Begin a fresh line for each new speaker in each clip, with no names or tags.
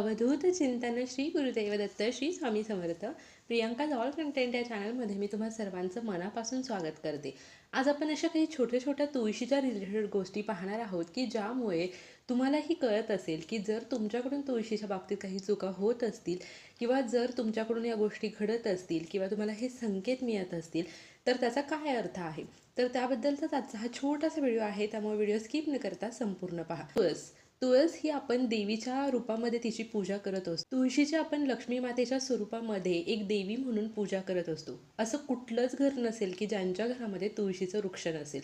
अवधूत चिंतन Shri Gurudev Datta Shri Swami Samarth. Priyanka all content या चॅनलमध्ये मी तुम्हा सर्वांचं मनापासून स्वागत करते. आज आपण अशा काही छोट्या छोट्या तुळशीच्या रिलेटेड गोष्टी पाहणार आहोत की ज्यामुळे तुम्हालाही कळत असेल की जर तुमच्याकडून तुळशीच्या बाबतीत काही चुका होत असतील किंवा जर तुमच्याकडून या गोष्टी घडत असतील किंवा तुम्हाला हे संकेत मिळत असतील तर त्याचा काय अर्थ आहे? तर त्याबद्दलचाच आजचा हा छोटासा व्हिडिओ आहे त्यामुळे व्हिडिओ स्किप न करता संपूर्ण पहा. बस तुळस ही आपण देवीच्या रूपामध्ये तिची पूजा करत असतो. तुळशीची आपण लक्ष्मी मातेच्या स्वरूपामध्ये एक देवी म्हणून पूजा करत असतो. असं कुठलंच घर नसेल की ज्यांच्या घरामध्ये तुळशीचं वृक्ष नसेल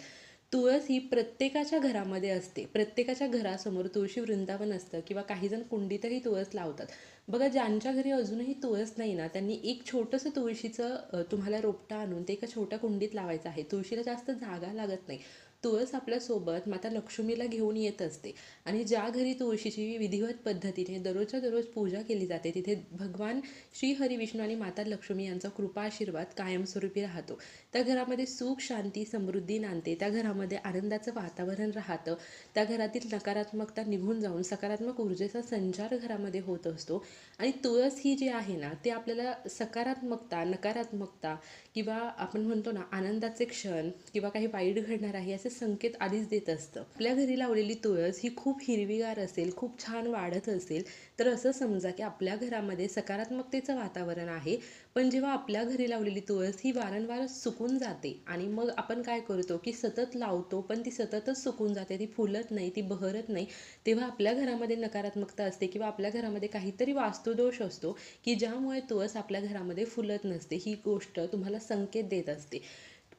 तुळस ही प्रत्येकाच्या घरामध्ये असते. प्रत्येकाच्या घरासमोर तुळशी वृंदावन असतं किंवा काही जण कुंडीतही तुळस लावतात. बघा ज्यांच्या घरी अजूनही तुळस नाही ना त्यांनी एक छोटंसं तुळशीचं तुम्हाला रोपटा आणून ते एका छोट्या कुंडीत लावायचं आहे. तुळशीला जास्त जागा लागत नाही. तुळस आपल्यासोबत माता लक्ष्मीला घेऊन येत असते. आणि ज्या घरी तुळशीची विधिवत पद्धतीने दररोजच्या दररोज पूजा केली जाते तिथे भगवान श्री हरी विष्णू आणि माता लक्ष्मी यांचा कृपा आशीर्वाद कायमस्वरूपी राहतो. त्या घरामध्ये सुख शांती समृद्धी नांदते. त्या घरामध्ये आनंदाचं वातावरण राहतं. त्या घरातील नकारात्मकता निघून जाऊन सकारात्मक ऊर्जेचा संचार घरामध्ये होत असतो. आणि तुळस ही जी आहे ना ते आपल्याला सकारात्मकता नकारात्मकता किंवा आपण म्हणतो ना आनंदाचे क्षण किंवा काही वाईट घडणार आहे असे संकेत आधीच देत असतं. आपल्या घरी लावलेली तुळस ही खूप हिरवीगार असेल खूप छान वाढत असेल तर असं समजा की आपल्या घरामध्ये सकारात्मकतेचं वातावरण आहे पण जेव्हा आपल्या घरी लावलेली तुळस ही वारंवार सुकून जाते आणि मग आपण काय करतो की सतत लावतो पण ती सततच सुकून जाते ती फुलत नाही ती बहरत नाही तेव्हा आपल्या घरामध्ये नकारात्मकता असते किंवा आपल्या घरामध्ये काहीतरी वास्तुदोष असतो की ज्यामुळे तुळस आपल्या घरामध्ये फुलत नसते. ही गोष्ट तुम्हाला संकेत देत असते.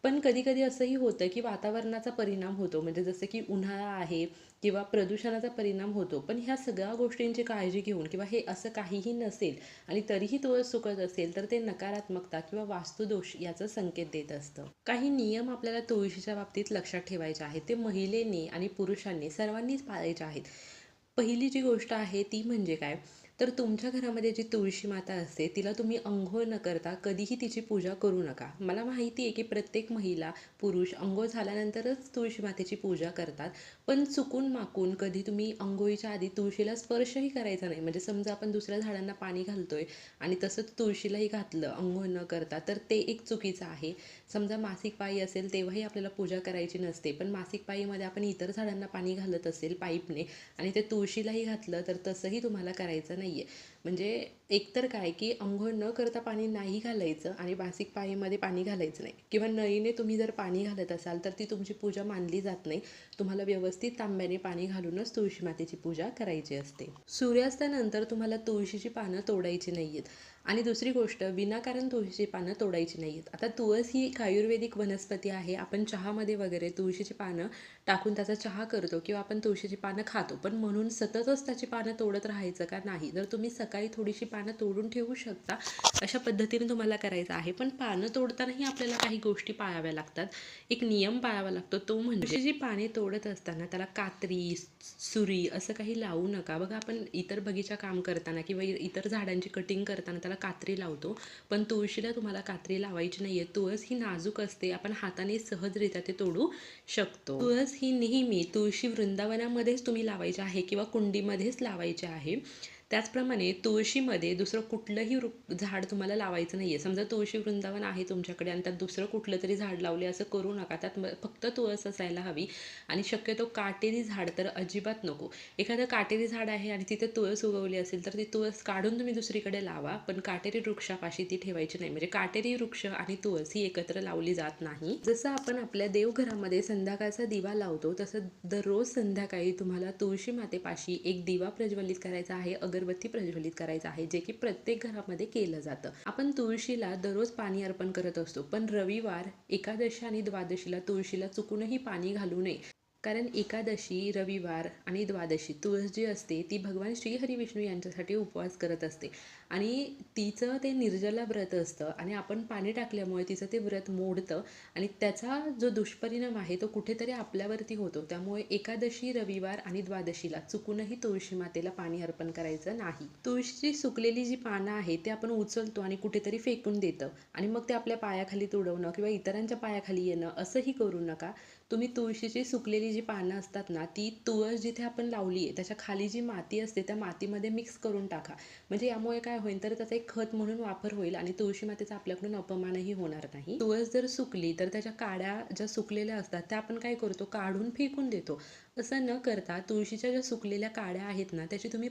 पण कधी कधी असंही होतं की वातावरणाचा परिणाम होतो. म्हणजे जसं की उन्हाळा आहे किंवा प्रदूषणाचा परिणाम होतो. पण ह्या सगळ्या गोष्टींची काळजी घेऊन किंवा हे असं काहीही नसेल आणि तरीही तो सुकत असेल तर ते नकारात्मकता किंवा वास्तुदोष याचा संकेत देत असतं. काही नियम आपल्याला तुळशीच्या बाबतीत लक्षात ठेवायचे आहेत. ते महिलेने आणि पुरुषांनी सर्वांनीच पाळायचे आहेत. पहिली जी गोष्ट आहे ती म्हणजे काय? तर तुमच्या घरामध्ये जी तुळशी माता असते तिला तुम्ही अंघोळ न करता कधीही तिची पूजा करू नका. मला माहिती आहे की प्रत्येक महिला पुरुष अंघोळ झाल्यानंतरच तुळशी मातेची पूजा करतात पण चुकून माकून कधी तुम्ही अंघोळीच्या आधी तुळशीला स्पर्शही करायचा नाही. म्हणजे समजा आपण दुसऱ्या झाडांना पाणी घालतोय आणि तसंच तुळशीलाही घातलं अंघोळ न करता तर ते एक चुकीचं आहे. समजा मासिक पाळी असेल तेव्हाही आपल्याला पूजा करायची नसते पण मासिक पाळीमध्ये आपण इतर झाडांना पाणी घालत असेल पाईपने आणि ते तुळशीलाही घातलं तर तसंही तुम्हाला करायचं नाही. आहे म्हणजे एकतर काय की अंघोळ न करता पाणी नाही घालायचं आणि मासिक पाळीमध्ये पाणी घालायचं नाही. किंवा नळीने तुम्ही जर पाणी घालत असाल तर ती तुमची पूजा मानली जात नाही. तुम्हाला व्यवस्थित तांब्याने पाणी घालूनच तुळशी मातेची पूजा करायची असते. सूर्यास्तानंतर तुम्हाला तुळशीची पानं तोडायची नाही आहेत आणि दुसरी गोष्ट विनाकारण तुळशीची पानं तोडायची नाही आहेत आता तुळस ही एक आयुर्वेदिक वनस्पती आहे. आपण चहामध्ये वगैरे तुळशीची पानं टाकून त्याचा चहा करतो किंवा आपण तुळशीची पानं खातो. पण म्हणून सततच त्याची पानं तोडत राहायचं का? नाही. जर तुम्ही सकाळी थोडीशी पानं तोडून ठेवू शकता अशा पद्धतीने तुम्हाला करायचं आहे. पण पानं तोडतानाही आपल्याला काही गोष्टी पाळाव्या लागतात. एक नियम पाळावा लागतो. तो म्हणजे जी पाने तोडत असताना त्याला कात्री सुरी असं काही लावू नका. बघा आपण इतर बगीचा काम करताना किंवा इतर झाडांची कटिंग करताना त्याला कात्री लावतो. पण तुळशीला तुम्हाला कात्री लावायची नाहीये. तुळस ही नाजूक असते. आपण हाताने सहजरित्या ते तोडू शकतो. तुळस ही नेहमी तुळशी वृंदावनामध्येच तुम्ही लावायची आहे किंवा कुंडीमध्येच लावायची आहे. त्याचप्रमाणे तुळशीमध्ये दुसरं कुठलंही वृ- झाड तुम्हाला लावायचं नाही आहे समजा तुळशी वृंदावन आहे तुमच्याकडे आणि त्यात दुसरं कुठलं तरी झाड लावले असं करू नका. त्यात फक्त तुळस असायला हवी आणि शक्यतो काटेरी झाड तर अजिबात नको. एखादं काटेरी झाड आहे आणि तिथे तुळस उगवली असेल तर ती तुळस काढून तुम्ही दुसरीकडे लावा पण काटेरी वृक्षापाशी ती ठेवायची नाही. म्हणजे काटेरी वृक्ष आणि तुळस ही एकत्र लावली जात नाही. जसं आपण आपल्या देवघरामध्ये संध्याकाळचा दिवा लावतो तसं दररोज संध्याकाळी तुम्हाला तुळशी मातेपाशी एक दिवा प्रज्वलित करायचा आहे. अगरबत्ती प्रज्वलित करायचा आहे जे की प्रत्येक घरामध्ये केलं जातं. आपण तुळशीला दररोज पाणी अर्पण करत असतो पण रविवार एकादशी आणि द्वादशीला तुळशीला चुकूनही पाणी घालू नये. कारण एकादशी रविवार आणि द्वादशी तुळस जी असते ती भगवान श्रीहरी विष्णू यांच्यासाठी उपवास करत असते. आणि तिचं ते निर्जला व्रत असतं आणि आपण पाणी टाकल्यामुळे तिचं ते व्रत मोडतं आणि त्याचा जो दुष्परिणाम आहे तो कुठेतरी आपल्यावरती होतो. त्यामुळे एकादशी रविवार आणि द्वादशीला चुकूनही तुळशी मातेला पाणी अर्पण करायचं नाही. तुळशीची सुकलेली जी पानं आहे ते आपण उचलतो आणि कुठेतरी फेकून देतं. आणि मग ते आपल्या पायाखाली तुडवणं किंवा इतरांच्या पायाखाली येणं असंही करू नका. तुम्ही तुळशीची सुकलेली जी पानं असतात ना ती तुळस जिथे आपण लावली आहे त्याच्याखाली जी माती असते त्या मातीमध्ये मिक्स करून टाका. म्हणजे यामुळे काय होईल तर त्याचा एक खत म्हणून वापर होईल आणि तुळशी मातीचा आपल्याकडून अपमानही होणार नाही. तुळस जर सुकली तर त्याच्या काड्या ज्या सुकलेल्या असतात त्या आपण काय करतो काढून फेकून देतो. असं न करता तुळशीच्या ज्या सुकलेल्या काड्या आहेत ना त्याची तुम्ही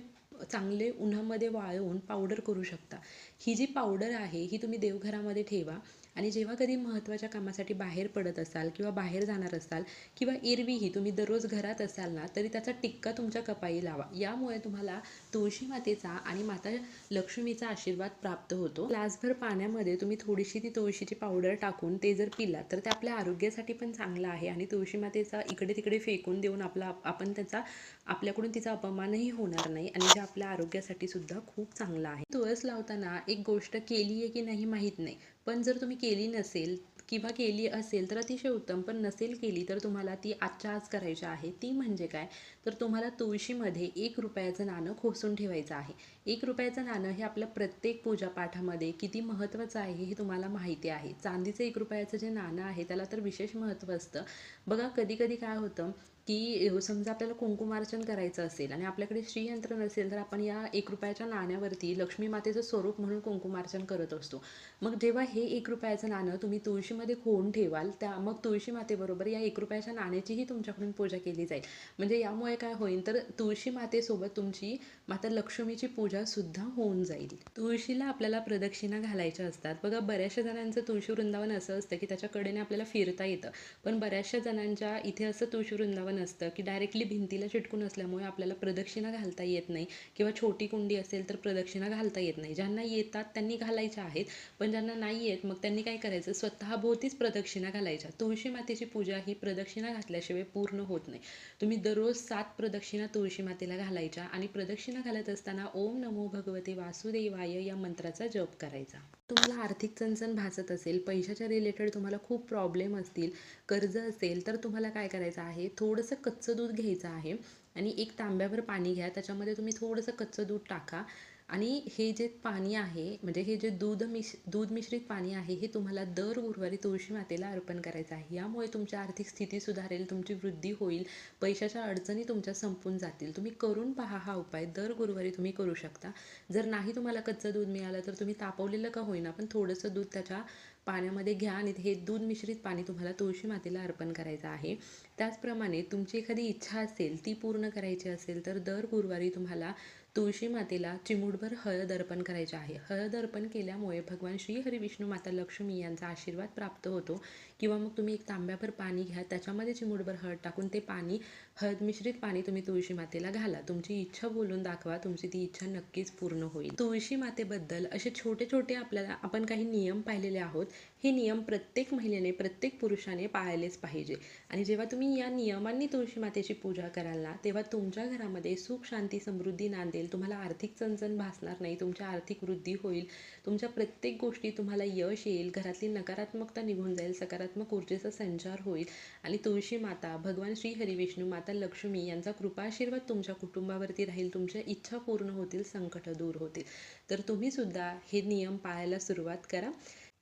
चांगले उन्हामध्ये वाळवून पावडर करू शकता. ही जी पावडर आहे ही तुम्ही देवघरामध्ये ठेवा. आणि जेव्हा कधी महत्त्वाच्या कामासाठी बाहेर पडत असाल किंवा बाहेर जाणार असाल किंवा एरवीही तुम्ही दररोज घरात असाल ना तरी त्याचा टिक्का तुमच्या कपाई लावा. यामुळे तुम्हाला तुळशी मातेचा आणि माता लक्ष्मीचा आशीर्वाद प्राप्त होतो. ग्लासभर पाण्यामध्ये तुम्ही थोडीशी ती तुळशीची पावडर टाकून ते जर पिलात तर ते आपल्या आरोग्यासाठी पण चांगलं आहे आणि तुळशी मातेचा इकडे तिकडे फेकून देऊन आपला आपण त्याचा आपल्याकडून तिचा अपमानही होणार नाही आणि जे आपल्या आरोग्यासाठी सुद्धा खूप चांगलं आहे. तुळस लावताना एक गोष्ट केली आहे की नाही माहीत नाही. पण जर तुम्ही केली नसेल किंवा केली असेल तर अतिशय उत्तम पण नसेल केली तर तुम्हाला ती आजच्या आज करायची आहे. ती म्हणजे काय? तर तुम्हाला तुळशीमध्ये एक रुपयाचं नाणं खोसून ठेवायचं आहे. एक रुपयाचं नाणं हे आपल्या प्रत्येक पूजापाठामध्ये किती महत्त्वाचं आहे हे तुम्हाला माहिती आहे. चांदीचं एक रुपयाचं जे नाणं आहे त्याला तर विशेष महत्त्व असतं. बघा कधी कधी काय होतं की समजा आपल्याला कुंकुमार्चन करायचं असेल आणि आपल्याकडे श्रीयंत्र नसेल तर आपण या एक रुपयाच्या नाण्यावरती लक्ष्मी मातेचं स्वरूप म्हणून कुंकुमार्चन करत असतो. मग जेव्हा हे एक रुपयाचं नाणं तुम्ही तुळशीमध्ये खोवून ठेवाल त्या मग तुळशी मातेबरोबर या एक रुपयाच्या नाण्याचीही तुमच्याकडून पूजा केली जाईल. म्हणजे यामुळे काय होईल तर तुळशी मातेसोबत तुमची माता लक्ष्मीची पूजासुद्धा होऊन जाईल. तुळशीला आपल्याला प्रदक्षिणा घालायच्या असतात. बघा बऱ्याचशा जणांचं तुळशी वृंदावन असं असतं की त्याच्याकडेने आपल्याला फिरता येतं. पण बऱ्याचशा जणांच्या इथे असं तुळशी वृंदावन असतं की डायरेक्टली भिंतीला चिटकून असल्यामुळे आपल्याला प्रदक्षिणा घालता येत नाही किंवा छोटी कुंडी असेल तर प्रदक्षिणा घालता येत नाही. ज्यांना येतात त्यांनी घालायच्या आहेत पण ज्यांना नाही येत मग त्यांनी काय करायचं? स्वतःभोवतीच प्रदक्षिणा घालायच्या. तुळशी मातेची पूजा ही प्रदक्षिणा घातल्याशिवाय पूर्ण होत नाही. तुम्ही दररोज सात प्रदक्षिणा तुळशी मातेला घालायच्या आणि प्रदक्षिणा घालत असताना ओम नमो भगवते वासुदेवाय या मंत्राचा जप करायचा. तुम्हाला आर्थिक चणचण भासत असेल पैशाच्या रिलेटेड तुम्हाला खूप प्रॉब्लेम असतील कर्ज असेल तर तुम्हाला काय करायचं आहे? थोडंसं कच्चं दूध घ्यायचं आहे आणि एक तांब्याभर पाणी घ्या त्याच्यामध्ये तुम्ही थोडंसं कच्चं दूध टाका. आणि हे जे पाणी आहे म्हणजे हे जे दूध मिश दूध मिश्रित पाणी आहे हे तुम्हाला दर गुरुवारी तुळशी मातेला अर्पण करायचं आहे. यामुळे तुमची आर्थिक स्थिती सुधारेल तुमची वृद्धी होईल पैशाच्या अडचणी तुमच्या संपून जातील. तुम्ही करून पहा हा उपाय दर गुरुवारी तुम्ही करू शकता. जर नाही तुम्हाला कच्चं दूध मिळालं तर तुम्ही तापवलेलं का होईना पण थोडंसं दूध त्याच्या पाण्यामध्ये घ्या आणि हे दूध मिश्रित पाणी तुम्हाला तुळशी मातेला अर्पण करायचं आहे. त्याचप्रमाणे तुमची एखादी इच्छा असेल ती पूर्ण करायची असेल तर दर गुरुवारी तुम्हाला तुळशी मातेला चिमूटभर हळद अर्पण करायचे आहे. हळद अर्पण केल्यामुळे भगवान श्री हरी विष्णू माता लक्ष्मी यांचा आशीर्वाद प्राप्त होतो. किंवा मग तुम्ही एक तांब्याभर पाणी घ्या त्याच्यामध्ये चिमूटभर हळद टाकून ते पाणी हळद मिश्रित पाणी तुम्ही तुळशी मातेला घाला. तुमची इच्छा बोलून दाखवा तुमची ती इच्छा नक्कीच पूर्ण होईल. तुळशी मातेबद्दल असे छोटे छोटे आपल्याला आपण काही नियम पाहिलेले आहोत हे नियम प्रत्येक महिलेने प्रत्येक पुरुषाने पाळलेच पाहिजे. आणि जेव्हा तुम्ही या नियमांनी तुळशी मातेची पूजा कराल ना तेव्हा तुमच्या घरामध्ये सुख शांती समृद्धी नांदेल. तुम्हाला आर्थिक चणचण भासणार नाही तुमची आर्थिक वृद्धी होईल. तुमच्या प्रत्येक गोष्टी तुम्हाला यश येईल. घरातली नकारात्मकता निघून जाईल सकारात्मक ऊर्जेचा संचार होईल. आणि तुळशी माता भगवान श्री हरी विष्णू माता लक्ष्मी यांचा कृपाशीर्वाद तुमच्या कुटुंबावरती राहील तुमच्या इच्छा पूर्ण होतील संकट दूर होतील. तर तुम्ही सुद्धा हे नियम पाळायला सुरुवात करा.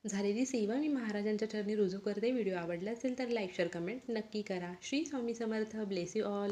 झालेली सेवा मी महाराजांच्या चरणी रुजू करते. व्हिडिओ आवडला असेल तर लाईक शेअर कमेंट नक्की करा. Shri Swami Samarth. Bless you all